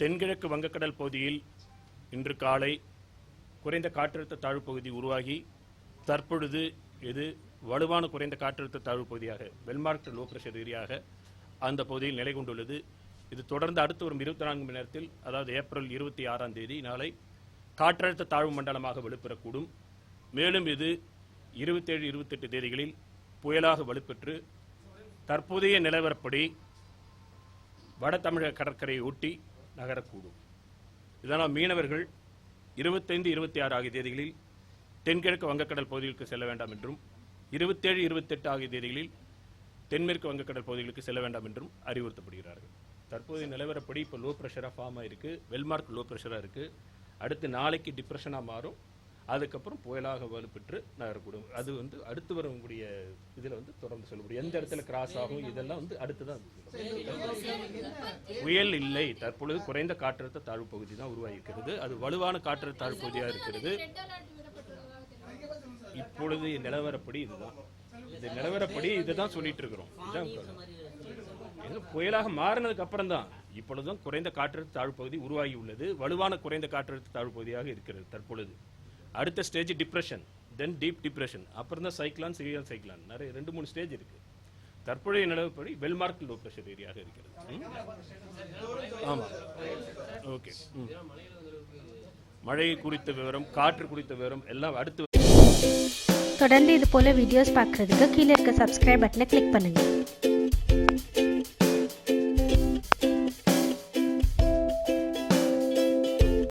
தென்கிழக்கு வங்கக்கடல் பகுதியில் இன்று காலை குறைந்த காற்றழுத்த தாழ்வு பகுதி உருவாகி தற்பொழுது இது வலுவான குறைந்த காற்றழுத்த தாழ்வு பகுதியாக வெல்மார்க் லோ பிரஷர் ஏரியாக அந்த பகுதியில் நிலை கொண்டுள்ளது. இது தொடர்ந்து அடுத்து வரும் இருபத்தி நான்கு மணி நேரத்தில் அதாவது ஏப்ரல் இருபத்தி ஆறாம் தேதி நாளை காற்றழுத்த தாழ்வு மண்டலமாக வலுப்பெறக்கூடும். மேலும் இது இருபத்தேழு இருபத்தெட்டு தேதிகளில் புயலாக வலுப்பெற்று தற்போதைய நிலவரப்படி வட தமிழக கடற்கரையை ஒட்டி நகரக்கூடும். இதனால் மீனவர்கள் இருபத்தைந்து இருபத்தி ஆறு ஆகிய தேதிகளில் தென்கிழக்கு வங்கக்கடல் பகுதிகளுக்கு செல்ல வேண்டாம் என்றும் இருபத்தேழு இருபத்தெட்டு ஆகிய தேதிகளில் தென்மேற்கு வங்கக்கடல் பகுதிகளுக்கு செல்ல வேண்டாம் என்றும் அறிவுறுத்தப்படுகிறார்கள். தற்போதைய நிலவரப்படி இப்போ லோ ப்ரெஷராக ஃபார்ம் ஆகிருக்கு வெல்மார்க் லோ ப்ரெஷராக இருக்குது அடுத்து நாளைக்கு டிப்ரெஷனாக மாறும். அதுக்கப்புறம் புயலாக வலுப்பெற்று நகரக்கூடும். அது வந்து அடுத்து வரக்கூடிய இதில் வந்து தொடர்ந்து சொல்லக்கூடிய எந்த இடத்துல கிராஸ் ஆகும் இதெல்லாம் வந்து அடுத்து தான் புயல் இல்லை. தற்பொழுது குறைந்த காற்றழுத்த தாழ்வு பகுதி தான் உருவாகியிருக்கிறது. அது வலுவான காற்றழுத்த தாழ்வு பகுதியாக இருக்கிறது. இப்பொழுது நிலவரப்படி இதுதான். இது நிலவரப்படி இதுதான் சொல்லிட்டு இருக்கிறோம். புயலாக மாறினதுக்கு அப்புறம் தான் இப்பொழுதும் குறைந்த காற்றழுத்த தாழ்வு பகுதி உருவாகி உள்ளது. வலுவான குறைந்த காற்றழுத்த தாழ்வு பகுதியாக இருக்கிறது தற்பொழுது. அடுத்த stage depression then deep depression அப்புறம் தான் சைக்ளான் சிவியர் சைக்ளான் நிறைய ரெண்டு மூணு ஸ்டேஜ் இருக்கு. தற்போதைய நிலவுப்படி வெல்மார்க் லோ ப்ரெஷர் ஏரியாக இருக்கிறது. ஆமாம் ஓகே ம். மழை குறித்த விவரம் காற்று குறித்த விவரம் எல்லாம் அடுத்து தொடர்ந்து இது போல வீடியோஸ் பார்க்குறதுக்கு கீழே இருக்க சப்ஸ்கிரைப் பட்டனை கிளிக் பண்ணுங்கள்